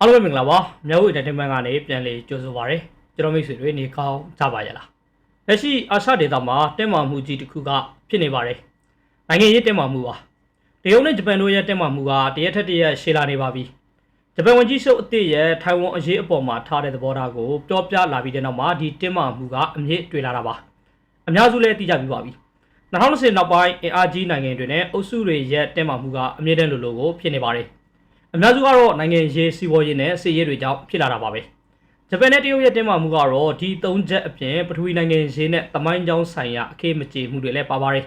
အားလုံးပဲမင်္ဂလာပါမြောက်ဦး entertainment ကနေပြန်လည်ကြိုဆိုပါရစေကျွန်တော်မိတ်ဆွေတွေနေကောင်းကြပါရဲ့လားလက်ရှိအာရှဒေသမှာတက်မာမှုကြီးတစ်ခုကဖြစ်နေပါတယ်နိုင်ငံရေးတက်မာမှုပါတရုတ်နဲ့ဂျပန်တို့ရဲ့တက်မာမှုကတရက်ထက်တရက်ရှေ့လာနေပါပြီဂျပန်ဝန်ကြီးချုပ်အသစ်ရဲ့ထိုင်ဝမ်အရေးအပေါ်မှာထားတဲ့သဘောထားကိုပြောပြလာပြီးတဲ့နောက်မှာဒီတက်မာမှုကအမြင့်တွေ့လာတာပါအများစုလည်းသိကြပြီးပါပြီ2020နောက်ပိုင်းအင်အားကြီးနိုင်ငံတွေနဲ့အုပ်စုတွေရဲ့တက်မာမှုကအမြင့်တဲ့လိုလိုကိုဖြစ်နေပါတယ် အများစုကတော့နိုင်ငံရေးစီးပွားရေးနဲ့စစ်ရေးတွေကြောင့်ဖြစ်လာတာပါပဲဂျပန်နဲ့တရုတ်ရဲ့တင်းမာမှုကတော့ဒီ၃ချက်အပြင်ပထဝီနိုင်ငံရေးနဲ့တမိုင်းကြောင်းဆိုင်ရာအခေမကြေမှုတွေလည်းပါပါတယ်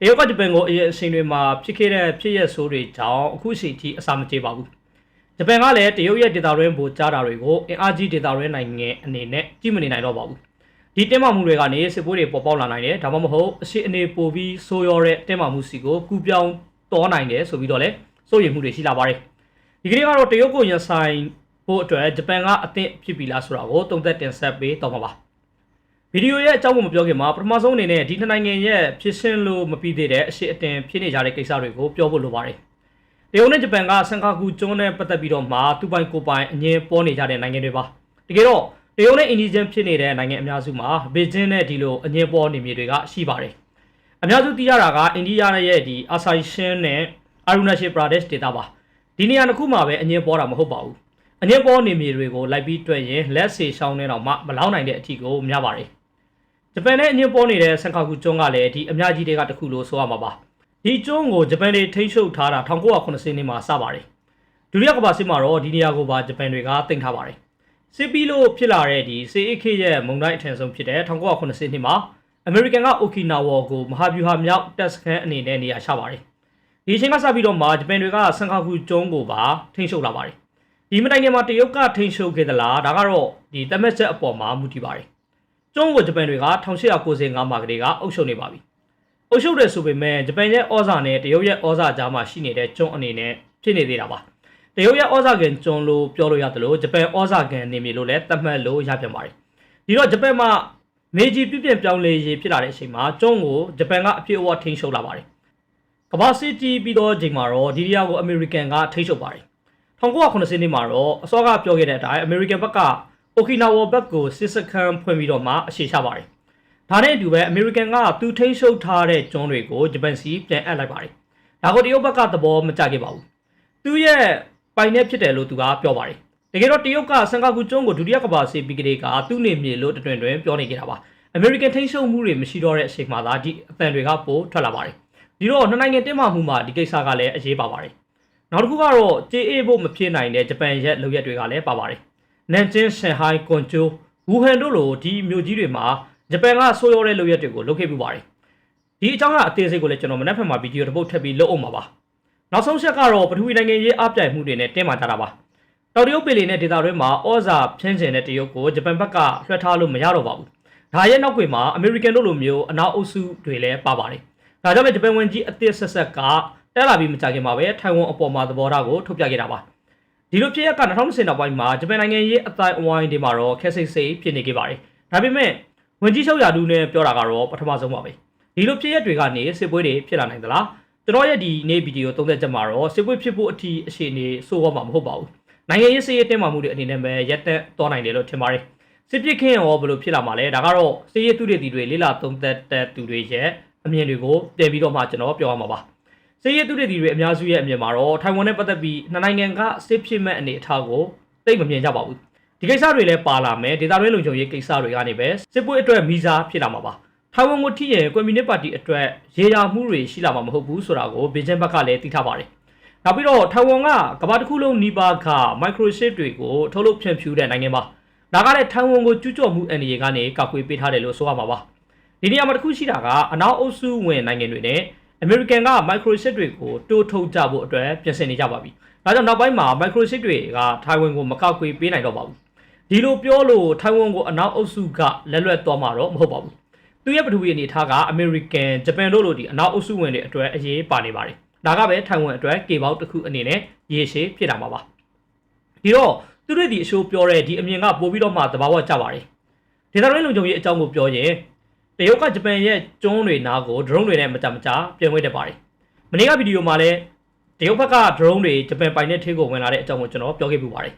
တရုတ်ကဂျပန်ကိုအရင်အချိန်တွေမှာဖြစ်ခဲ့တဲ့ဖြစ်ရက်ဆိုးတွေကြောင့်အခုချိန်ထိအစာမကြေပါဘူးဂျပန်ကလည်းတရုတ်ရဲ့ဒေတာရင်းဘူကြားတာတွေကိုအင်အားကြီးဒေတာရင်းနိုင်ငံအနေနဲ့ကြည့်မနေနိုင်တော့ပါဘူးဒီတင်းမာမှုတွေကနေစစ်ပွဲတွေပေါ်ပေါက်လာနိုင်တယ်ဒါမှမဟုတ်အရှိအနေပိုပြီးဆိုးရွားတဲ့တင်းမာမှုစီကိုကူပြောင်းတော်နိုင်တယ်ဆိုပြီးတော့လည်းစိုးရိမ်မှုတွေရှိလာပါတယ် ဒီကနေ့ကတော့တရုတ်ကိုရင်ဆိုင်ဖို့အတွက်ဂျပန်ကအသင့်ဖြစ်ပြီလားဆိုတာကိုတုံ့သက်တင်ဆက်ပေးတော့မှာပါဗီဒီယိုရဲ့အကြောင်းကိုမပြောခင်မှာပထမဆုံးအနေနဲ့ဒီနှစ်နိုင်ငံရဲ့ဖြစ်ရှင်လို့မပြီးသေးတဲ့အရှိအတင်ဖြစ်နေကြတဲ့ကိစ္စတွေကိုပြောဖို့လိုပါတယ်တရုတ်နဲ့ဂျပန်ကဆန်ကာကူကျွန်းနဲ့ပတ်သက်ပြီးတော့မှသူပိုင်ကိုပိုင်အငင်းပေါ်နေကြတဲ့နိုင်ငံတွေပါတကယ်တော့တရုတ်နဲ့အိန္ဒိယဖြစ်နေတဲ့နိုင်ငံအများစုမှာဘေကျင်းနဲ့ဒီလိုအငင်းပေါ်နေမြေတွေကရှိပါတယ်အများစုသိရတာကအိန္ဒိယရဲ့ဒီအာဆိုင်ရှင်းနဲ့အာရုဏာရှေပရာဒက်ဒေသပါ ဒီနေရာတစ်ခုမှာပဲအငင်းပေါ်တာမဟုတ်ပါဘူးအငင်းပေါ်နေမြေတွေကိုလိုက်ပြီးတွေ့ရင်လက်စေရှောင်းနေတော့မှမလောင်းနိုင်တဲ့အထီကိုများပါတယ်ဂျပန်နဲ့အငင်းပေါ်နေတဲ့ဆန်ကာကူကျွန်းကလည်းဒီအများကြီးတွေကတစ်ခုလို့ဆိုရမှာပါဒီကျွန်းကိုဂျပန်တွေထိန်းချုပ်ထားတာ1980နှစ်မှာစပါတယ်ဒုတိယကမ္ဘာစစ်မှာတော့ဒီနေရာကိုပါဂျပန်တွေကတင်ထားပါတယ်စစ်ပြီးလို့ဖြစ်လာတဲ့ဒီ CAK ရဲ့မုန်တိုင်းအထင်ဆုံးဖြစ်တဲ့1980နှစ်မှာအမေရိကန်ကအိုကီနာဝါကိုမဟာဗျူဟာမြောက်တပ်စခန်းအနေနဲ့နေရာချပါတယ် ဒီအချိန်ကစပြီးတော့မှဂျပန်တွေကဆန်ခါကူကျွန်းကိုပါထိန်းချုပ်လာပါတယ်ဒီမတိုင်ခင်မှာတရုတ်ကထိန်းချုပ်ခဲ့သလားဒါကတော့ဒီတမက်ချက်အပေါ်မှာမူတည်ပါတယ်ကျွန်းကိုဂျပန်တွေက1895မှာကလေးကအုပ်ချုပ်နေပါပြီအုပ်ချုပ်တယ်ဆိုပေမဲ့ဂျပန်ရဲ့ဩဇာနဲ့တရုတ်ရဲ့ဩဇာကြားမှာရှိနေတဲ့ကျွန်းအနေနဲ့ဖြစ်နေသေးတာပါတရုတ်ရဲ့ဩဇာကန်ကျွန်းလို့ပြောလို့ရတယ်လို့ဂျပန်ဩဇာကန်နေမြေလို့လည်းသတ်မှတ်လို့ရပြန်ပါတယ်ဒီတော့ဂျပန်မှာမေဂျီပြပြပြောင်းလဲရေးဖြစ်လာတဲ့အချိန်မှာကျွန်းကိုဂျပန်ကအပြည့်အဝထိန်းချုပ်လာပါတယ် ကမ္ဘာစစ်ကြီးပြီးတော့ချိန်မှာတော့ဒီရီယာကိုအမေရိကန်ကထိန်းချုပ်ပါတယ်1980နှစ်မှာတော့အစောကပြောခဲ့တဲ့အတိုင်းအမေရိကန်ဘက်ကအိုကီနာဝါဘက်ကိုစစ်စခန်းဖွင့်ပြီးတော့မှအရှေ့ချပါတယ်ဒါနဲ့အတူပဲအမေရိကန်ကသူထိန်းချုပ်ထားတဲ့ကျွန်းတွေကိုဂျပန်စီပြန်အပ်လိုက်ပါတယ်ဒါကိုတရုတ်ဘက်ကသဘောမကျခဲ့ပါဘူးသူရဲ့ပိုင်နဲ့ဖြစ်တယ်လို့သူကပြောပါတယ်တကယ်တော့တရုတ်ကစင်ကာပူကျွန်းကိုဒုတိယကမ္ဘာစစ်ပြီးကလေးကသူ့နေမြေလို့တတွင်တွင်ပြောနေကြတာပါအမေရိကန်ထိန်းချုပ်မှုတွေမရှိတော့တဲ့အချိန်မှာသာဒီအသံတွေကပိုထွက်လာပါတယ် ဒီတော့နှစ်နိုင်ငံတင်းမာမှုမှာဒီကိစ္စကလည်းအရေးပါပါတယ်။နောက်တစ်ခုကတော့ကြေအေးဖို့မဖြစ်နိုင်တဲ့ဂျပန်ရဲ့လုပ်ရက်တွေကလည်းပါပါတယ်။နန်ကျင်းရှန်ဟိုင်းကွန်ကျိုဝူဟန်တို့လိုဒီမြို့ကြီးတွေမှာဂျပန်ကဆိုးရွားတဲ့လုပ်ရက်တွေကိုလုပ်ခဲ့ပြပါတယ်။ဒီအကြောင်းအသေးစိတ်ကိုလည်းကျွန်တော်မနေ့ဖက်မှာဗီဒီယိုတစ်ပုတ်ထပ်ပြီးလုပ်အောင်ပါပါ။နောက်ဆုံးချက်ကတော့ပထဝီနိုင်ငံရေးအပြိုင်မှုတွေနဲ့တင်းမာကြတာပါ။တော်တရုတ်ပင်လီနဲ့ဒေသတွင်းမှာဩဇာဖြင်းကျင်တဲ့တရုတ်ကိုဂျပန်ဘက်ကလွှဲထားလို့မရတော့ပါဘူး။ဒါရဲ့နောက်ွယ်မှာအမေရိကန်တို့လိုမျိုးအနောက်အုပ်စုတွေလည်းပါပါတယ်။ ဒါကြောင့်လည်းဂျပန်ဝန်ကြီးအသစ်ဆက်ဆက်ကတက်လာပြီးမကြခင်မှာပဲထိုင်ဝမ်အပေါ်မှာသဘောထားကိုထုတ်ပြခဲ့တာပါဒီလိုဖြစ်ရက်က2020နောက်ပိုင်းမှာဂျပန်နိုင်ငံရေးအတိုင်းအဝိုင်းတွေမှာတော့ခက်စိတ်စိတ်ဖြစ်နေခဲ့ပါတယ်ဒါပေမဲ့ဝန်ကြီးချုပ်ရာထူးနဲ့ပြောတာကတော့ပထမဆုံးပါပဲဒီလိုဖြစ်ရက်တွေကနေစစ်ပွဲတွေဖြစ်လာနိုင်သလားကျွန်တော်ရဲ့ဒီနေ့ဗီဒီယိုသုံးသက်ချက်မှာတော့စစ်ပွဲဖြစ်ဖို့အထီးအခြေအနေစိုးရောမှာမဟုတ်ပါဘူးနိုင်ငံရေးစစ်ရေးတင်းမာမှုတွေအနေနဲ့ပဲရက်သက်သွားနိုင်တယ်လို့ထင်ပါတယ်စစ်ပစ်ခင်းရောဘယ်လိုဖြစ်လာမှာလဲဒါကတော့စစ်ရေးသူတွေတီတွေလေးလာသုံးသက်တဲ့သူတွေရဲ့ အမြင်တွေကိုတင်ပြီးတော့မှကျွန်တော်ပြောရမှာပါစစ်ရေးသူတွေတီတွေအများစုရဲ့အမြင်မှာတော့ထိုင်ဝမ်နဲ့ပတ်သက်ပြီးနှစ်နိုင်ငံကစစ်ဖြစ်မဲ့အနေအထားကိုသိမမြင်ကြပါဘူးဒီကိစ္စတွေလည်းပါလာမယ်ဒေတာရင်းလုံခြုံရေးကိစ္စတွေကနေပဲစစ်ပွဲအတွက်မီဇာဖြစ်လာမှာပါထိုင်ဝမ်ကိုထိရင်ကွန်မြူနစ်ပါတီအတွက်ရေရာမှုတွေရှိလာမှာမဟုတ်ဘူးဆိုတာကိုဘင်ဂျန်ဘက်ကလည်းသိထားပါတယ်နောက်ပြီးတော့ထိုင်ဝမ်ကကမ္ဘာတစ်ခုလုံးနီးပါးကမိုက်ခရိုချစ်တွေကိုထုတ်လုပ်ဖြန့်ဖြူးတဲ့နိုင်ငံပါဒါကလည်းထိုင်ဝမ်ကိုကျူးကျော်မှုအန္တရာယ်ကနေကာကွယ်ပေးထားတယ်လို့ဆိုရမှာပါ ဒီနေရာမှာတစ်ခုရှိတာကအနောက်အုပ်စုဝင်နိုင်ငံတွေနဲ့အမေရိကန်က microchip တွေကိုတိုးထုတ်ကြဖို့အတွက်ပြင်ဆင်နေကြပါပြီ။ဒါကြောင့်နောက်ပိုင်းမှာ microchip တွေကထိုင်ဝမ်ကိုမကောက်ကွေပေးနိုင်တော့ပါဘူး။ဒီလိုပြောလို့ထိုင်ဝမ်ကိုအနောက်အုပ်စုကလက်လွတ်သွားမှာတော့မဟုတ်ပါဘူး။သူရဲ့ပထဝီအနေအထားကအမေရိကန်ဂျပန်တို့လိုဒီအနောက်အုပ်စုဝင်တွေအတွက်အရေးပါနေပါတယ်။ဒါကပဲထိုင်ဝမ်အတွက်ကေပေါက်တစ်ခုအနေနဲ့ရေရှည်ဖြစ်လာမှာပါ။ဒီတော့သူတို့ဒီအရှိုးပြောတဲ့ဒီအမြင်ကပိုပြီးတော့မှသဘာဝကျပါတယ်။ဒေသတွင်းလုံခြုံရေးအကြောင်းကိုပြောရင် တရုတ်ကဂျပန်ရဲ့ကျွန်းတွေနားကို drone တွေနဲ့မကြမကြပြန်ဝဲတက်ပါတယ်။မနေ့ကဗီဒီယိုမှာလည်းတရုတ်ဘက်က drone တွေဂျပန်ပိုင်နဲ့ထေးကိုဝင်လာတဲ့အကြောင်းကိုကျွန်တော်ပြောခဲ့ပူပါတယ်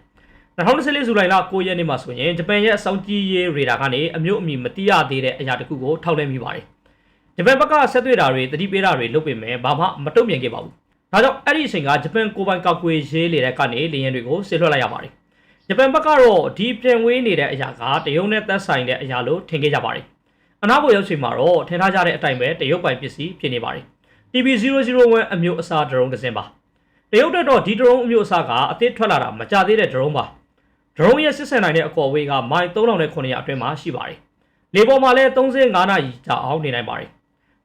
2024ဇူလိုင်လ9ရက်နေ့မှာဆိုရင်ဂျပန်ရဲ့အစောင့်ကြည့်ရေးရေဒါကနေအမျိုးအမည်မတိရသေးတဲ့အရာတစ်ခုကိုထောက်လှမ်းမိပါတယ်ဂျပန်ဘက်ကဆက်သွယ်တာတွေတတိပေးတာတွေလုပ်ပေမဲ့ဘာမှမတုံ့ပြန်ခဲ့ပါဘူးဒါကြောင့်အဲ့ဒီအချိန်ကဂျပန်ကိုပိုင်ကောက်ကွေရေးလေတဲ့ကနေလေယာဉ်တွေကိုဆစ်လွှတ်လိုက်ရပါတယ်ဂျပန်ဘက်ကတော့ဒီပြန်ဝေးနေတဲ့အရာကတရုတ်နဲ့သက်ဆိုင်တဲ့အရာလို့ထင်ခဲ့ကြပါတယ် အနောက်ကိုရောက်ချိန်မှာတော့ထင်ထားကြတဲ့အတိုင်းပဲတရုတ်ပိုင်ပစ္စည်းဖြစ်နေပါတယ် TB001 အမျိုးအစားဒရုန်းတစ်စင်းပါတရုတ်တက်တော့ဒီဒရုန်းအမျိုးအစားကအသစ်ထွက်လာတာမကြသေးတဲ့ဒရုန်းပါဒရုန်းရဲ့စစ်ဆင်နိုင်တဲ့အကော်ဝေးကမိုင်3900အတွင်းမှာရှိပါတယ်လေပေါ်မှာလည်း35နာရီကြာအောင်နေနိုင်ပါတယ်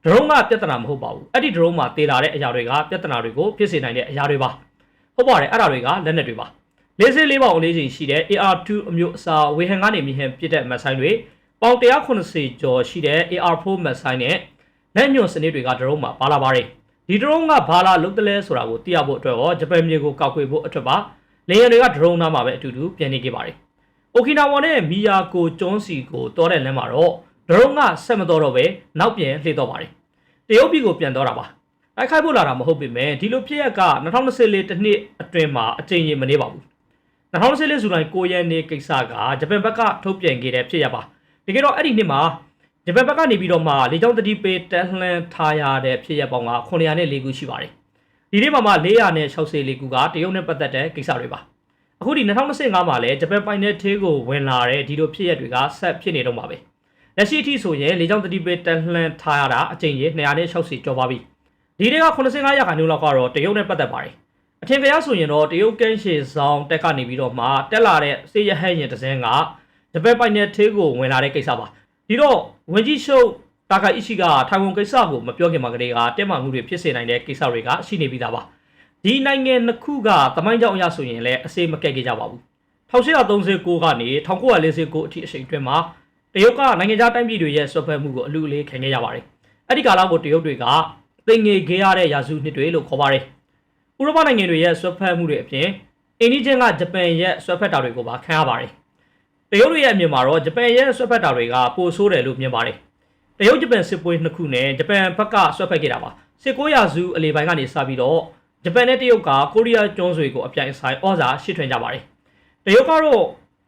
ဒရုန်းကပြဿနာမဟုတ်ပါဘူးအဲ့ဒီဒရုန်းမှာတေလာတဲ့အရာတွေကပြဿနာတွေကိုဖြစ်စေနိုင်တဲ့အရာတွေပါဟုတ်ပါတယ်အဲ့ဒါတွေကလက်နက်တွေပါလေးစစ်လေးပေါင်အလေးချိန်ရှိတဲ့ AR2 အမျိုးအစားဝေဟန်ကနေမြင်ဟန်ပြစ်တဲ့မက်ဆိုင်တွေ ပေါင်180ကျော်ရှိတဲ့ AR4 မက်ဆိုင်နဲ့လက်ညွန်စနစ်တွေကဒရုန်းမှာပါလာပါတယ်ဒီဒရုန်းကဘာလာလုတ်တယ်လဲဆိုတာကိုသိရဖို့အတွက်ရောဂျပန်မြေကိုကောက်ွယ်ဖို့အတွက်ပါလေယာဉ်တွေကဒရုန်းနားမှာပဲအတူတူပြန်နေခဲ့ပါတယ်။အိုကီနာဝါနဲ့မီယာကိုကျွန်းစီကိုတောတဲ့လမ်းမှာတော့ဒရုန်းကဆက်မတော်တော့ပဲနောက်ပြန်လှည့်တော့ပါတယ်။တရုတ်ပြည်ကိုပြန်တော့တာပါ။တိုက်ခိုက်ဖို့လာတာမဟုတ်ပေမဲ့ဒီလိုဖြစ်ရက်က2024တစ်နှစ်အတွင်းမှာအကြိမ်ရင်မနေပါဘူး။2024ဇူလိုင်9ရက်နေ့ကိစ္စကဂျပန်ဘက်ကထုတ်ပြန်ခဲ့တဲ့ဖြစ်ရပါ။ တကယ်တော့အဲ့ဒီနှစ်မှာဂျပန်ဘက်ကနေပြီးတော့မှလေကြောင်းတတိပေးတန်လှန်ထားရတဲ့ဖြစ်ရပ်ပေါင်းက904ခုရှိပါတယ်။ဒီနေ့မှာမှ464ခုကတရုတ်နဲ့ပတ်သက်တဲ့ကိစ္စတွေပါ။အခုဒီ2025မှာလည်းဂျပန်ပိုင်နယ်သေးကိုဝင်လာတဲ့ဒီလိုဖြစ်ရပ်တွေကဆက်ဖြစ်နေတော့မှာပဲ။လက်ရှိအထိဆိုရင်လေကြောင်းတတိပေးတန်လှန်ထားရတာအကြိမ်ကြီး260ကျော်ပါပြီ။ဒီတွေက85ရာခိုင်နှုန်းလောက်ကတော့တရုတ်နဲ့ပတ်သက်ပါတယ်။အထင်ကရဆိုရင်တော့တရုတ်ကန်းရှည်ဆောင်တက်ကနေပြီးတော့မှတက်လာတဲ့စေရဟဲ့ရင်တစ်စင်းက ဂျပန်ပိုင်နယ်သေးကိုဝင်လာတဲ့ကိစ္စပါ။ဒီတော့ဝင်ကြီးရှုပ်တာကာအီရှိကထိုင်ဝမ်ကိစ္စကိုမပြောခင်မှာကလေးကတက်မှမှုတွေဖြစ်စေနိုင်တဲ့ကိစ္စတွေကရှိနေပြီးသားပါဒီနိုင်ငံနှစ်ခုကတမိုင်းကြောင်အရဆိုရင်လည်းအစေမကက်ခဲ့ကြပါဘူး1839ကနေ1949အထိအချိန်အတွင်းမှာတရုတ်ကနိုင်ငံခြားတိုင်းပြည်တွေရဲ့ဆွဲဖက်မှုကိုအလူအလေးခံခဲ့ကြပါတယ်အဲ့ဒီကာလကိုတရုတ်တွေကသိငေခဲ့ရတဲ့ရာစုနှစ်တွေလို့ခေါ်ပါတယ်ဥရောပနိုင်ငံတွေရဲ့ဆွဲဖက်မှုတွေအပြင်အိန္ဒိချင်းကဂျပန်ရဲ့ဆွဲဖက်တာတွေကိုပါခံရပါတယ် တရုတ်တွေရဲ့အမြင်မှာတော့ဂျပန်ရဲ့ဆွဲဖက်တာတွေကပိုဆိုးတယ်လို့မြင်ပါတယ်။တရုတ်ဂျပန်စစ်ပွဲနှစ်ခုနဲ့ဂျပန်ဘက်ကဆွဲဖက်ခဲ့တာပါ။စစ်ကိုရာစုအလေပိုင်းကနေစပြီးတော့ဂျပန်နဲ့တရုတ်ကကိုရီးယားကျွန်းဆွေကိုအပြိုင်ဆိုင်ဩဇာရှစ်ထွင်ကြပါတယ်။တရုတ်ကတော့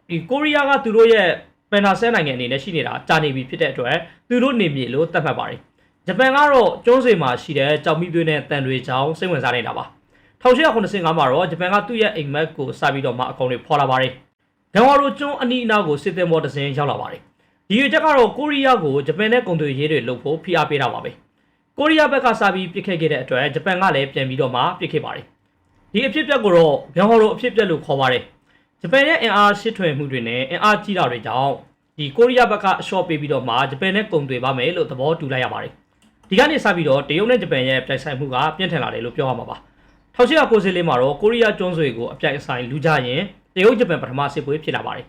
ဒီကိုရီးယားကသူတို့ရဲ့ပန်နာဆဲနိုင်ငံအနေနဲ့ရှိနေတာကြာနေပြီဖြစ်တဲ့အတွက်သူတို့နေမြေလို့သတ်မှတ်ပါတယ်။ဂျပန်ကတော့ကျွန်းဆွေမှာရှိတဲ့ကြောင်မီသွေးနဲ့တန်တွေကြောင်းစိတ်ဝင်စားနေတာပါ။1885မှာတော့ဂျပန်ကသူ့ရဲ့အိမ်မက်ကိုစပြီးတော့မှအကောင်တွေဖော်လာပါတယ်။ ဂန်ဝါရိုကျွန်းအနီးအနားကိုစစ်သည်မော်တစင်းရောက်လာပါတယ်။ဒီရွေချက်ကတော့ကိုရီးယားကိုဂျပန်နဲ့ကုန်သွယ်ရေးတွေလုပ်ဖို့ဖိအားပေးတာပါပဲ။ကိုရီးယားဘက်ကစာပြီးပြစ်ခတ်ခဲ့တဲ့အတွက်ဂျပန်ကလည်းပြန်ပြီးတော့မှပြစ်ခဲ့ပါတယ်။ဒီအဖြစ်အပျက်ကိုတော့ဂန်ဝါရိုအဖြစ်အပျက်လို့ခေါ်ပါတယ်။ဂျပန်ရဲ့အင်အားရှစ်ထွင်မှုတွေနဲ့အင်အားကြီးတာတွေကြောင့်ဒီကိုရီးယားဘက်ကအလျှော့ပေးပြီးတော့မှဂျပန်နဲ့ကုန်သွယ်ပါမယ်လို့သဘောတူလိုက်ရပါတယ်။ဒီကနေစပြီးတော့တရုတ်နဲ့ဂျပန်ရဲ့တိုက်ဆိုင်မှုကပြင်းထန်လာတယ်လို့ပြောရမှာပါ။1894မှာတော့ကိုရီးယားကျွန်းဆွေကိုအပြိုင်ဆိုင်လူကြရင် တရုတ်ဂျပန်ပထမစစ်ပွဲဖြစ်လာပါတယ်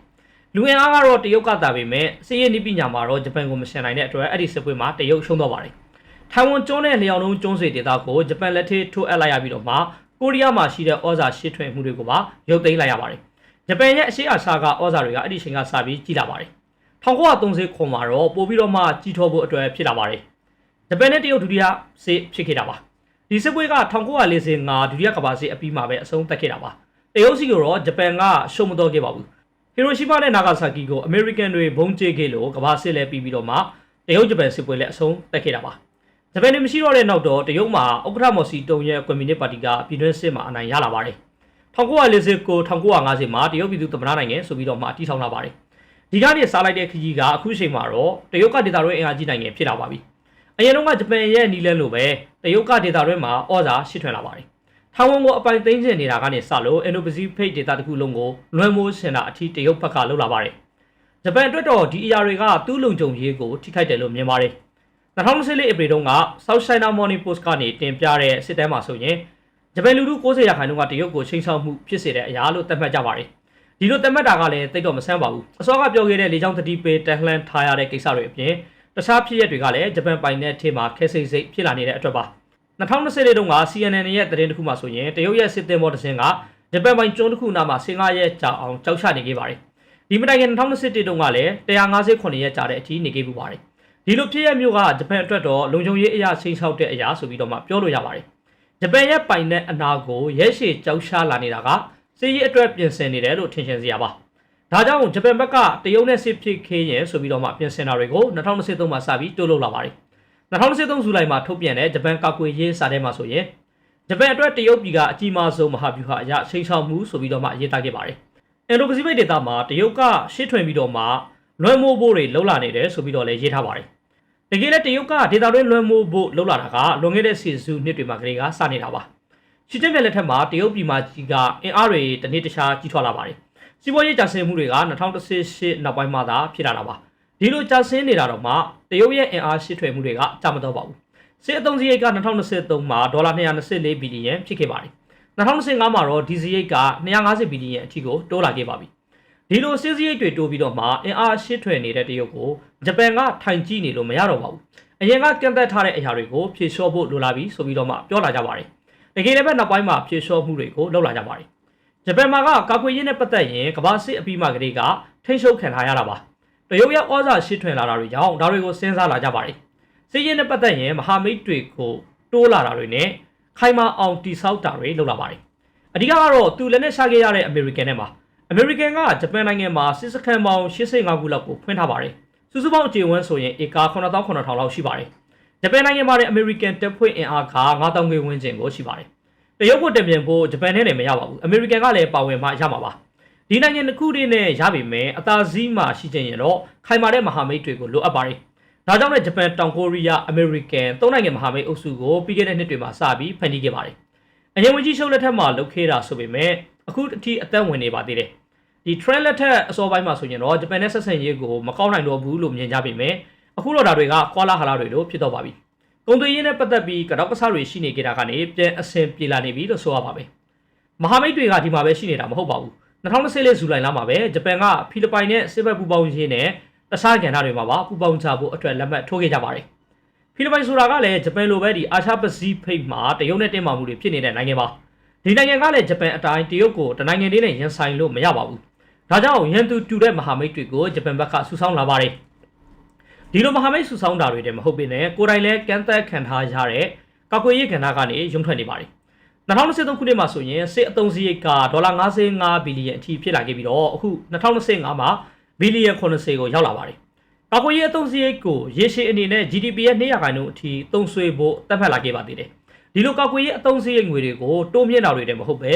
လူအင်အားကတော့တရုတ်ကတာပေမဲ့စစ်ရေးနည်းပညာမှာတော့ဂျပန်ကိုမရှင်နိုင်တဲ့အတွက်အဲ့ဒီစစ်ပွဲမှာတရုတ်ရှုံးတော့ပါတယ်ထိုင်ဝမ်ကျွန်းနဲ့လျောင်လုံးကျွန်းဆွေဒေသကိုဂျပန်လက်ထက်ထိုးအပ်လိုက်ရပြီးတော့မှကိုရီးယားမှာရှိတဲ့ဩဇာရှစ်ထွင်မှုတွေကိုပါရုပ်သိမ်းလိုက်ရပါတယ်ဂျပန်ရဲ့အရှေ့အာရှကဩဇာတွေကအဲ့ဒီချိန်ကစပြီးကြီးလာပါတယ်1930ခုမှာတော့ပို့ပြီးတော့မှကြီးထွားဖို့အတွက်ဖြစ်လာပါတယ်ဂျပန်နဲ့တရုတ်ဒုတိယစစ်ဖြစ်ခဲ့တာပါဒီစစ်ပွဲက1945ဒုတိယကမ္ဘာစစ်အပြီးမှာပဲအဆုံးသတ်ခဲ့တာပါ တရုတ်စီကိုတော့ဂျပန်ကရှုံးမတော့ခဲ့ပါဘူးဟီရိုရှီမာနဲ့နာဂါဆာကီကိုအမေရိကန်တွေဘုံကျဲခဲ့လို့ကမ္ဘာစစ်လဲပြီးပြီးတော့မှတရုတ်ဂျပန်စစ်ပွဲလည်းအဆုံးသတ်ခဲ့တာပါဂျပန်နေမရှိတော့တဲ့နောက်တော့တရုတ်မှာဥက္ကဋ္ဌမော်စီတုံရဲ့ကွန်မြူနစ်ပါတီကပြည်တွင်းစစ်မှာအနိုင်ရလာပါတယ်1949 1950မှာတရုတ်ပြည်သူသမ္မတနိုင်ငံဆိုပြီးတော့မှတည်ထောင်လာပါတယ်ဒီကနေစားလိုက်တဲ့ခကြီးကအခုချိန်မှာတော့တရုတ်ကဒေတာတွင်းအင်အားကြီးနိုင်ငံဖြစ်လာပါပြီအရင်တော့ကဂျပန်ရဲ့နီလန်လိုပဲတရုတ်ကဒေတာတွင်းမှာဩဇာရှစ်ထွင်လာပါတယ် ထိုင်ဝမ်ကိုအပိုင်သိမ်းကျင်နေတာကနေစလို့အင်ဒိုပစိဖိတ်ဒေသတစ်ခုလုံးကိုလွှမ်းမိုးစင်တာအထိတရုတ်ဘက်ကလှုပ်လာပါတယ်။ဂျပန်အတွက်တော့ဒီအရာတွေကသူ့လုံခြုံရေးကိုထိခိုက်တယ်လို့မြင်ပါတယ်။2014ဧပြီတုန်းက South China Morning Post ကနေတင်ပြတဲ့စစ်တမ်းမှာဆိုရင်ဂျပန်လူထု90ရာခိုင်နှုန်းကတရုတ်ကိုချိန်ဆောင်မှုဖြစ်စေတဲ့အရာလို့သတ်မှတ်ကြပါတယ်။ဒီလိုသတ်မှတ်တာကလည်းတိတ်တော့မဆန်းပါဘူး။အစောကပြောခဲ့တဲ့လေကြောင်းတတိပေးတန်လှန်ထားရတဲ့ကိစ္စတွေအပြင်တခြားဖြစ်ရပ်တွေကလည်းဂျပန်ပိုင်တဲ့ထေမှာခဲစိတ်စိတ်ဖြစ်လာနေတဲ့အတွက်ပါ။ 2020တုန်းက CNN ရဲ့သတင်းတစ်ခုမှဆိုရင်တရုတ်ရဲ့စစ်သည်မော်တစ်စင်းကဂျပန်ပိုင်ကျွန်းတစ်ခုနားမှာ15ရက်ကြာအောင်ကြောက်ချနေခဲ့ပါတယ်။ဒီမတိုင်ခင်2021တုန်းကလည်း158ရက်ကြာတဲ့အထိနေခဲ့ပူပါတယ်။ဒီလိုဖြစ်ရမျိုးကဂျပန်အတွက်တော့လုံခြုံရေးအရာချိန်ဆောက်တဲ့အရာဆိုပြီးတော့မှပြောလို့ရပါတယ်ဂျပန်ရဲ့ပိုင်တဲ့အနာကိုရဲရှည်ကြောက်ရှားလာနေတာကစစ်ရေးအတွက်ပြင်ဆင်နေတယ်လို့ထင်ရှင်စရာပါဒါကြောင့်ဂျပန်ဘက်ကတရုတ်နဲ့စစ်ဖြစ်ခေးရင်ဆိုပြီးတော့မှပြင်ဆင်တာတွေကို2023မှာစပြီးတိုးလုပ်လာပါတယ် 2023ဇူလိုင်မှာထုတ်ပြန်တဲ့ဂျပန်ကာကွယ်ရေးစာထဲမှာဆိုရင်ဂျပန်အတွက်တရုတ်ပြည်ကအကြီးမားဆုံးမဟာဗျူဟာအရချိန်ချောက်မှုဆိုပြီးတော့မှရေးသားခဲ့ပါတယ်အင်ဒိုပစိဖိတ်ဒေသမှာတရုတ်ကရှေ့ထွင်ပြီးတော့မှလွှမ်းမိုးဖို့တွေလှုပ်လာနေတယ်ဆိုပြီးတော့လည်းရေးထားပါတယ်တကယ်လည်းတရုတ်ကဒေသတွင်းလွှမ်းမိုးဖို့လှုပ်လာတာကလွန်ခဲ့တဲ့စီစုနှစ်တွေမှာကလေးကစနေတာပါရှီကျင်းပြလက်ထက်မှာတရုတ်ပြည်မှာကြီးကအင်အားတွေတစ်နေ့တစ်ခြားကြီးထွားလာပါတယ်စီးပွားရေးကျဆင်းမှုတွေက2018နောက်ပိုင်းမှာသာဖြစ်လာတာပါ ဒီလိုကျဆင်းနေတာတော့မှတရုတ်ရဲ့အင်အားရှစ်ထွယ်မှုတွေကကြာမတော့ပါဘူးစစ်အသုံးစရိတ်က2023မှာဒေါ်လာ224ဘီလီယံဖြစ်ခဲ့ပါတယ်2025မှာတော့ဒီစရိတ်က250ဘီလီယံအထိကိုတိုးလာခဲ့ပါပြီဒီလိုစစ်စရိတ်တွေတိုးပြီးတော့မှအင်အားရှစ်ထွယ်နေတဲ့တရုတ်ကိုဂျပန်ကထိုင်ကြည့်နေလို့မရတော့ပါဘူးအရင်ကကန့်သက်ထားတဲ့အရာတွေကိုဖြေလျှော့ဖို့လိုလာပြီဆိုပြီးတော့မှပြောလာကြပါတယ်တကယ်လည်းပဲနောက်ပိုင်းမှာဖြေလျှော့မှုတွေကိုလုပ်လာကြပါတယ်ဂျပန်မှာကကာကွယ်ရေးနဲ့ပတ်သက်ရင်ကမ္ဘာစစ်အပြီးမှကလေးကထိန်းချုပ်ခံထားရတာပါ တရုတ်ရဲ့ဩဇာရှစ်ထွင်လာတာတွေကြောင့်ဒါတွေကိုစဉ်းစားလာကြပါတယ်စစ်ရေးနဲ့ပတ်သက်ရင်မဟာမိတ်တွေကိုတိုးလာတာတွေနဲ့ခိုင်မာအောင်တိဆောက်တာတွေလုပ်လာပါတယ်အဓိကကတော့သူလည်းနဲ့ရှာခဲ့ရတဲ့အမေရိကန်နဲ့မှာအမေရိကန်ကဂျပန်နိုင်ငံမှာစစ်စခန်းပေါင်း85ခုလောက်ကိုဖွင့်ထားပါတယ်စုစုပေါင်းအခြေဝန်းဆိုရင်ဧက9000လောက်ရှိပါတယ်ဂျပန်နိုင်ငံမှာလည်းအမေရိကန်တပ်ဖွဲ့အင်အားက9000ခွေဝန်းကျင်ကိုရှိပါတယ်တရုတ်ကိုတပြန်ဖို့ဂျပန်နဲ့လည်းမရပါဘူးအမေရိကန်ကလည်းပါဝင်မှရမှာပါ ဒီနိုင်ငံတစ်ခုတည်းနဲ့ရပြီမယ်အသာစီးမှရှိချင်ရင်တော့ခိုင်မာတဲ့မဟာမိတ်တွေကိုလိုအပ်ပါတယ်ဒါကြောင့်လည်းဂျပန်တောင်ကိုရီးယားအမေရိကန်သုံးနိုင်ငံမဟာမိတ်အုပ်စုကိုပြီးခဲ့တဲ့နှစ်တွေမှာစပြီးဖန်တီးခဲ့ပါတယ်အရင်ဝင်ကြီးရှုပ်လက်ထက်မှာလုပ်ခဲ့တာဆိုပေမဲ့အခုအထိအသက်ဝင်နေပါသေးတယ်ဒီ trend လက်ထက်အစောပိုင်းမှာဆိုရင်တော့ဂျပန်နဲ့ဆက်ဆံရေးကိုမကောင်းနိုင်တော့ဘူးလို့မြင်ကြပေမဲ့အခုတော့ဒါတွေကကွာလာဟာလာတွေလို့ဖြစ်တော့ပါပြီကုန်သွယ်ရေးနဲ့ပတ်သက်ပြီးကတော့ကစားတွေရှိနေကြတာကနေပြန်အဆင်ပြေလာနေပြီလို့ဆိုရပါမယ်မဟာမိတ်တွေကဒီမှာပဲရှိနေတာမဟုတ်ပါဘူး 2024ဇူလိုင်လမှာပဲဂျပန်ကဖိလစ်ပိုင်နဲ့စစ်ဘက်ပူးပေါင်းရေးနဲ့တခြားကဏ္ဍတွေမှာပါပူးပေါင်းကြဖို့အတွက်လက်မှတ်ထိုးခဲ့ကြပါတယ်ဖိလစ်ပိုင်ဆိုတာကလည်းဂျပန်လိုပဲဒီအာရှပစိဖိတ်မှာတရုတ်နဲ့တင်းမာမှုတွေဖြစ်နေတဲ့နိုင်ငံပါဒီနိုင်ငံကလည်းဂျပန်အတိုင်းတရုတ်ကိုတနိုင်ငံလေးနဲ့ရင်ဆိုင်လို့မရပါဘူးဒါကြောင့်ရန်သူတူတဲ့မဟာမိတ်တွေကိုဂျပန်ဘက်ကဆူဆောင်းလာပါတယ်ဒီလိုမဟာမိတ်ဆူဆောင်းတာတွေတည်းမဟုတ်ပေနဲ့ကိုယ်တိုင်လည်းကန့်သက်ခံထားရတဲ့ကောက်ကွေရေးကဏ္ဍကနေရုံထွက်နေပါတယ် 2023ခုနှစ်မှာဆိုရင်စစ်အသုံးစရိတ်ကဒေါ်လာ55ဘီလီယံအထိဖြစ်လာခဲ့ပြီးတော့အခု2025မှာဘီလီယံ80ကိုရောက်လာပါတယ်။ကာကွယ်ရေးအသုံးစရိတ်ကိုရေရှည်အနေနဲ့ GDP ရဲ့200ခိုင်နှုန်းအထိသုံးစွဲဖို့သတ်မှတ်လာခဲ့ပါသေးတယ်။ဒီလိုကာကွယ်ရေးအသုံးစရိတ်ငွေတွေကိုတိုးမြင့်တာတွေတည်းမဟုတ်ပဲ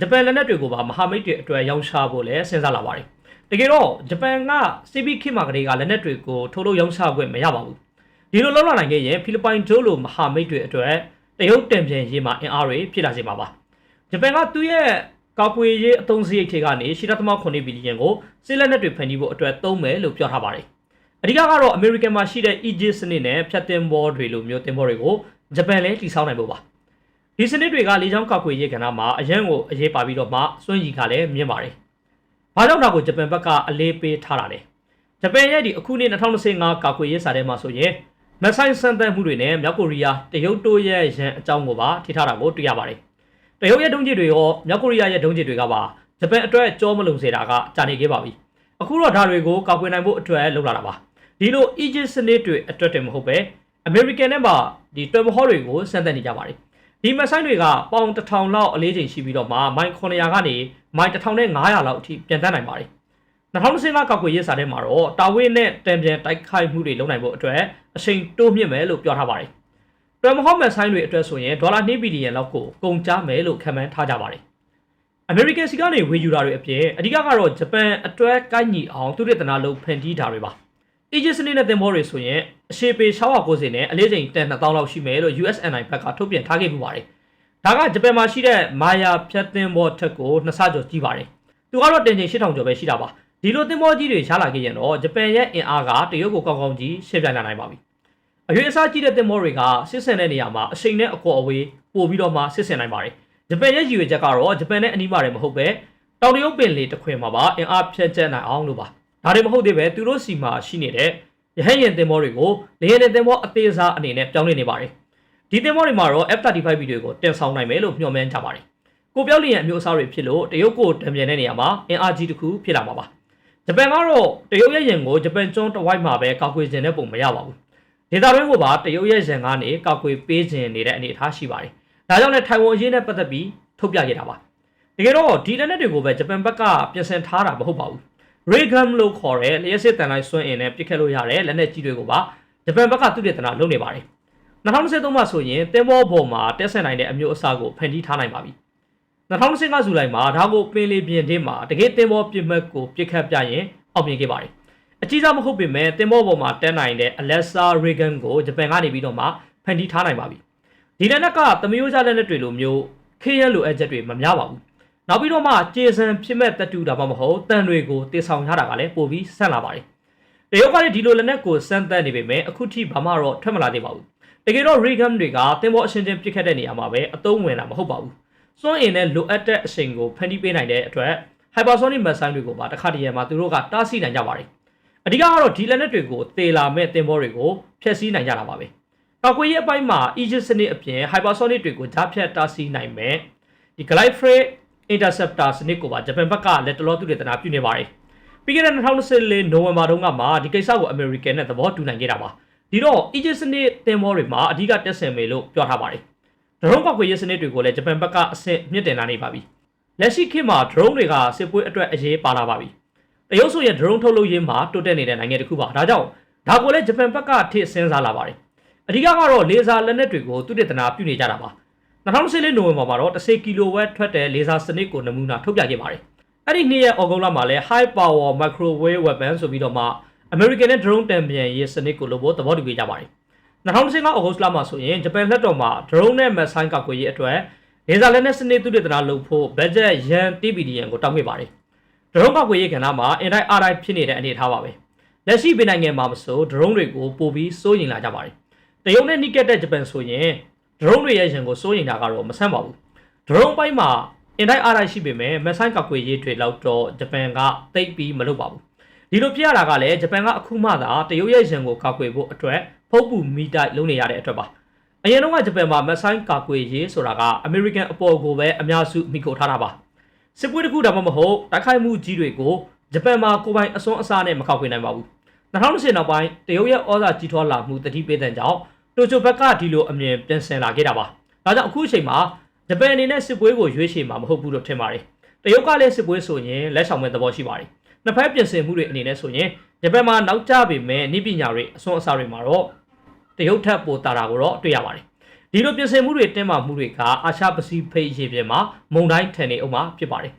ဂျပန်လက်နက်တွေကိုပါမဟာမိတ်တွေအတွက်ရောင်းချဖို့လည်းစဉ်းစားလာပါတယ်။တကယ်တော့ဂျပန်ကစီးပီးခေတ်မှာကလေးကလက်နက်တွေကိုထိုးလို့ရောင်းချခွင့်မရပါဘူး။ဒီလိုလောက်လာနိုင်ခဲ့ရင်ဖိလစ်ပိုင်တို့လိုမဟာမိတ်တွေအတွက် တရုတ်တံပြန်ရေးမှာအင်အားတွေဖြစ်လာစေမှာပါဂျပန်ကသူ့ရဲ့ကောက်ကွေရေးအသုံးစရိတ်ထဲကနေ8.9ဘီလီယံကိုစစ်လက်နက်တွေဖန်တီးဖို့အတွက်သုံးမယ်လို့ပြောထားပါတယ်အဓိကကတော့အမေရိကန်မှာရှိတဲ့ Aegis စနစ်နဲ့ဖြတ်တင်ဘောတွေလိုမျိုးတင်ဘောတွေကိုဂျပန်လည်းတည်ဆောက်နိုင်ဖို့ပါဒီစနစ်တွေကလေကြောင်းကောက်ကွေရေးကဏ္ဍမှာအရန်ကိုအရေးပါပြီးတော့မှစွန့်ရည်ကလည်းမြင့်ပါတယ်ဘာကြောင့်ဒါကိုဂျပန်ဘက်ကအလေးပေးထားတာလဲဂျပန်ရဲ့ဒီအခုနှစ်2025ကောက်ကွေရေးစာထဲမှာဆိုရင် မဆိုင်စံတန်မှုတွေနဲ့မြောက်ကိုရီးယားတရုတ်တို့ရဲ့ရန်အကြောင်းကိုပါထိထားတာကိုတွေ့ရပါတယ်။တရုတ်ရဲ့ဒုံးကျည်တွေရောမြောက်ကိုရီးယားရဲ့ဒုံးကျည်တွေကပါဂျပန်အတွက်ကြောမလုံစေတာကကြာနေခဲ့ပါပြီ။အခုတော့ဒါတွေကိုကောက်ကွယ်နိုင်ဖို့အတွက်လုပ်လာတာပါ။ဒီလို Egypt စနစ်တွေအတွက်တည်းမဟုတ်ပဲအမေရိကန်နဲ့ပါဒီတွယ်မဟောတွေကိုစမ်းသပ်နေကြပါတယ်။ဒီမဆိုင်တွေကပေါင်1000လောက်အလေးချိန်ရှိပြီးတော့မှမိုင်900ကနေမိုင်1500လောက်အထိပြန်တန်းနိုင်ပါတယ်။ 2015ကောက်ကွယ်ရေးစာထဲမှာတော့တာဝေးနဲ့တံပြန်တိုက်ခိုက်မှုတွေလုပ်နိုင်ဖို့အတွက်အချိန်တိုးမြင့်မယ်လို့ပြောထားပါတယ်။တွယ်မဟုတ်မဲ့ဆိုင်တွေအတွက်ဆိုရင်ဒေါ်လာ2ဘီလီယံလောက်ကိုကုန်ကျမယ်လို့ခန့်မှန်းထားကြပါတယ်။ American စီကနေဝေယူတာတွေအပြင်အဓိကကတော့ဂျပန်အတွဲကိုက်ညီအောင်သူရတနာလုံးဖန်တီးတာတွေပါ။ Aegis စနစ်နဲ့သင်္ဘောတွေဆိုရင်အရှေပေ690နဲ့အလေးချိန်တန်2000လောက်ရှိမယ်လို့ USNI ဘက်ကထုတ်ပြန်ထားခဲ့မှုပါတယ်။ဒါကဂျပန်မှာရှိတဲ့မာယာဖြတ်သင်္ဘောထက်ကိုနှစ်ဆကျော်ကြီးပါတယ်။သူကတော့တင်ချိန်8000ကျော်ပဲရှိတာပါ။ ဒီလိုသင်္ဘောကြီးတွေရှားလာခဲ့ရင်တော့ဂျပန်ရဲ့အင်အားကတရုတ်ကိုကောင်းကောင်းကြီးရှင်းပြလာနိုင်ပါပြီ။အရွေးအစားကြီးတဲ့သင်္ဘောတွေကစစ်ဆင်တဲ့နေရာမှာအချိန်နဲ့အကောအဝေးပို့ပြီးတော့မှစစ်ဆင်နိုင်ပါတယ်။ဂျပန်ရဲ့ရည်ရွယ်ချက်ကတော့ဂျပန်နဲ့အနီးပါတယ်မဟုတ်ပဲတောင်တရုတ်ပင်လေတစ်ခွင်မှာပါအင်အားဖြန့်ကျက်နိုင်အောင်လို့ပါ။ဒါတွေမဟုတ်သေးပဲသူတို့စီမှာရှိနေတဲ့ရဟတ်ယာဉ်သင်္ဘောတွေကိုလေယာဉ်သင်္ဘောအသေးစားအနေနဲ့ပြောင်းလဲနေပါတယ်။ဒီသင်္ဘောတွေမှာတော့ F35 ဗီဒီယိုကိုတင်ဆောင်နိုင်မယ်လို့မျှော်မှန်းကြပါတယ်။ကိုပြောက်လျင်အမျိုးအစားတွေဖြစ်လို့တရုတ်ကိုတံပြန်တဲ့နေရာမှာအင်အားကြီးတစ်ခုဖြစ်လာမှာပါ။ ဂျပန်ကတော့တရုတ်ရဲ့ရင်ကိုဂျပန်ကျွန်းတဝိုက်မှာပဲကောက်ွယ်ခြင်းတဲ့ပုံမရပါဘူးဒေတာရင်းကိုပါတရုတ်ရဲ့ရင်ကနေကောက်ွယ်ပေးခြင်းနေတဲ့အနေအထားရှိပါတယ်ဒါဒါကြောင့်လည်းထိုင်ဝမ်အရေးနဲ့ပတ်သက်ပြီးထုတ်ပြခဲ့တာပါတကယ်တော့ဒီလက်နက်တွေကိုပဲဂျပန်ဘက်ကပြင်ဆင်ထားတာမဟုတ်ပါဘူး ray gun လို့ခေါ်တဲ့လျှက်စစ်တန်လိုက်စွန့်အင်နဲ့ပစ်ခတ်လို့ရတဲ့လက်နက်ကြီးတွေကိုပါဂျပန်ဘက်ကသူတည်တနာလုပ်နေပါတယ်2023မှာဆိုရင်တင်ဘောပေါ်မှာတက်ဆက်နိုင်တဲ့အမျိုးအစားကိုဖန်တီးထားနိုင်ပါပြီ 2025ဇူလိုင်မှာဒါကိုပင်လေပြင်တင်းမှာတကယ်တင်ဘောပြစ်မှတ်ကိုပြစ်ခတ်ပြရင်အောင်မြင်ခဲ့ပါတယ်အကြီးစားမဟုတ်ပေမဲ့တင်ဘောပေါ်မှာတက်နိုင်တဲ့ Alexa Reagan ကိုဂျပန်ကနေပြီးတော့မှဖန်တီးထားနိုင်ပါပြီဒီလက်နက်ကသမယိုးစားလက်နက်တွေလိုမျိုးခေရလိုအပ်ချက်တွေမများပါဘူးနောက်ပြီးတော့မှကျေစံဖြစ်မဲ့တတူတာမှမဟုတ်တန်တွေကိုတေဆောင်ထားတာကလည်းပိုပြီးဆန့်လာပါတယ်တရုတ်ကလည်းဒီလိုလက်နက်ကိုစမ်းသပ်နေပေမဲ့အခုထိဘာမှတော့ထွက်မလာသေးပါဘူးတကယ်တော့ Reagan တွေကတင်ဘောအရှင်ချင်းပြစ်ခတ်တဲ့နေရာမှာပဲအသုံးဝင်တာမဟုတ်ပါဘူး စွန့်အင်နဲ့လိုအပ်တဲ့အချိန်ကိုဖန်တီးပေးနိုင်တဲ့အတွက် hypersonic missile တွေကိုပါတစ်ခါတည်းမှာသူတို့ကတားဆီးနိုင်ကြပါတယ်အဓိကကတော့ဒီလက်နက်တွေကိုတေလာမဲ့တင်ဘောတွေကိုဖျက်ဆီးနိုင်ကြတာပါပဲပောက်ကွေးရဲ့အပိုင်းမှာ Aegis စနစ်အပြင် hypersonic တွေကိုဂျားဖြတ်တားဆီးနိုင်မဲ့ဒီ Glide Freight Interceptor စနစ်ကိုပါဂျပန်ဘက်ကလက်တလောသူတွေတနာပြုနေပါတယ်ပြီးခဲ့တဲ့2024နိုဝင်ဘာတုန်းကမှဒီကိစ္စကို American နဲ့သဘောတူနိုင်ခဲ့တာပါဒီတော့ Aegis စနစ်တင်ဘောတွေမှာအဓိကတက်ဆင်မယ်လို့ပြောထားပါတယ် ဒရုန်းပောက်ကွေးရဲ့စနစ်တွေကိုလည်းဂျပန်ဘက်ကအဆင့်မြင့်တင်လာနေပါပြီလက်ရှိခေတ်မှာ drone တွေကစစ်ပွဲအတွက်အရေးပါလာပါပြီတရုတ်ဆိုရဲ့ drone ထုတ်လုပ်ရေးမှာတိုးတက်နေတဲ့နိုင်ငံတစ်ခုပါဒါကြောင့်ဒါကိုလည်းဂျပန်ဘက်ကထိစဉ်းစားလာပါတယ်အဓိကကတော့လေဆာလက်နက်တွေကိုသူတည်တနာပြုနေကြတာပါ2014နိုဝင်ဘာမှာတော့10ကီလိုဝက်ထွက်တဲ့လေဆာစနစ်ကိုနမူနာထုတ်ပြခဲ့ပါတယ်အဲ့ဒီနေ့ရဲ့အော်ဂုံလာမှာလည်း high power microwave weapon ဆိုပြီးတော့မှ American နဲ့ drone တံပြန်ရေးစနစ်ကိုလိုဖို့သဘောတူခဲ့ကြပါတယ် 2015 August လမှာဆိုရင်ဂျပန်လက်တော်မှာ drone နဲ့ missile ကောက်ွယ်ရေးအတွက်လေဆာလက်နက်စနစ်သူတည်တနာလုပ်ဖို့ budget ရန် TBDN ကိုတောင်းခဲ့ပါတယ်ဒရုန်းကောက်ွယ်ရေးကဏ္ဍမှာအင်တိုင်းအားတိုင်းဖြစ်နေတဲ့အနေအထားပါပဲလက်ရှိပြည်နိုင်ငံမှာမဆိုဒရုန်းတွေကိုပို့ပြီးစိုးရိမ်လာကြပါတယ်တရုတ်နဲ့နီးကပ်တဲ့ဂျပန်ဆိုရင်ဒရုန်းတွေရဲ့ရန်ကိုစိုးရိမ်တာကတော့မဆန်းပါဘူးဒရုန်းပိုင်းမှာအင်တိုင်းအားတိုင်းရှိပေမဲ့မဆိုင်ကောက်ွယ်ရေးတွေလောက်တော့ဂျပန်ကတိတ်ပြီးမလုပ်ပါဘူးဒီလိုပြရတာကလည်းဂျပန်ကအခုမှသာတရုတ်ရဲ့ရန်ကိုကောက်ွယ်ဖို့အတွက် ဖုတ်ပူမီတိုက်လုပ်နေရတဲ့အတွက်ပါအရင်တော့ကဂျပန်မှာမဆိုင်ကာကွယ်ရေးဆိုတာကအမေရိကန်အပေါ်ကိုပဲအများစုမိခိုထားတာပါစစ်ပွဲတစ်ခုဒါမှမဟုတ်တိုက်ခိုက်မှုကြီးတွေကိုဂျပန်မှာကိုယ်ပိုင်အစွန်းအစားနဲ့မခောက်ခွေနိုင်ပါဘူး2010နောက်ပိုင်းတရုတ်ရဲ့ဩဇာကြီးထွားလာမှုတတိပေးတဲ့ကြောင့်တိုကျိုဘက်ကဒီလိုအမြင်ပြန်ဆင်လာခဲ့တာပါဒါကြောင့်အခုအချိန်မှာဂျပန်အနေနဲ့စစ်ပွဲကိုရွေးချယ်မှာမဟုတ်ဘူးလို့ထင်ပါတယ်တရုတ်ကလည်းစစ်ပွဲဆိုရင်လက်ဆောင်မဲ့သဘောရှိပါတယ်နှစ်ဖက်ပြင်ဆင်မှုတွေအနေနဲ့ဆိုရင်ဂျပန်မှာနောက်ကျပေမဲ့နိပညာတွေအစွန်းအစားတွေမှာတော့ တရုတ်ထက်ပိုတာတာကိုတော့တွေ့ရပါတယ်ဒီလိုပြင်ဆင်မှုတွေတင်းမာမှုတွေကအာရှပစိဖိတ်ရေပြင်မှာမုန်တိုင်းထန်နေအောင်မှာဖြစ်ပါတယ်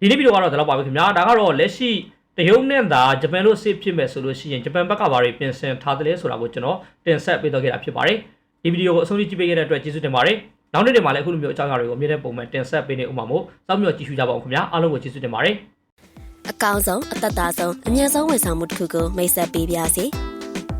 ဒီနေ့ဗီဒီယိုကတော့ဒီလောက်ပါပဲခင်ဗျာဒါကတော့လက်ရှိတရုတ်နဲ့သာဂျပန်တို့စစ်ဖြစ်မယ်ဆိုလို့ရှိရင်ဂျပန်ဘက်ကဘာတွေပြင်ဆင်ထားတယ်လဲဆိုတာကိုကျွန်တော်တင်ဆက်ပေးတော့ခဲ့တာဖြစ်ပါတယ်ဒီဗီဒီယိုကိုအဆုံးထိကြည့်ပေးခဲ့တဲ့အတွက်ကျေးဇူးတင်ပါတယ်နောက်နေ့တွေမှာလည်းအခုလိုမျိုးအကြောင်းအရာတွေကိုအမြဲတမ်းပုံမှန်တင်ဆက်ပေးနေဥမှာမို့စောင့်မျှော်ကြည့်ရှုကြပါအောင်ခင်ဗျာအားလုံးကိုကျေးဇူးတင်ပါတယ်အကောင်းဆုံးအသက်သာဆုံးအမြတ်ဆုံးဝန်ဆောင်မှုတစ်ခုကိုမိတ်ဆက်ပေးပါစီ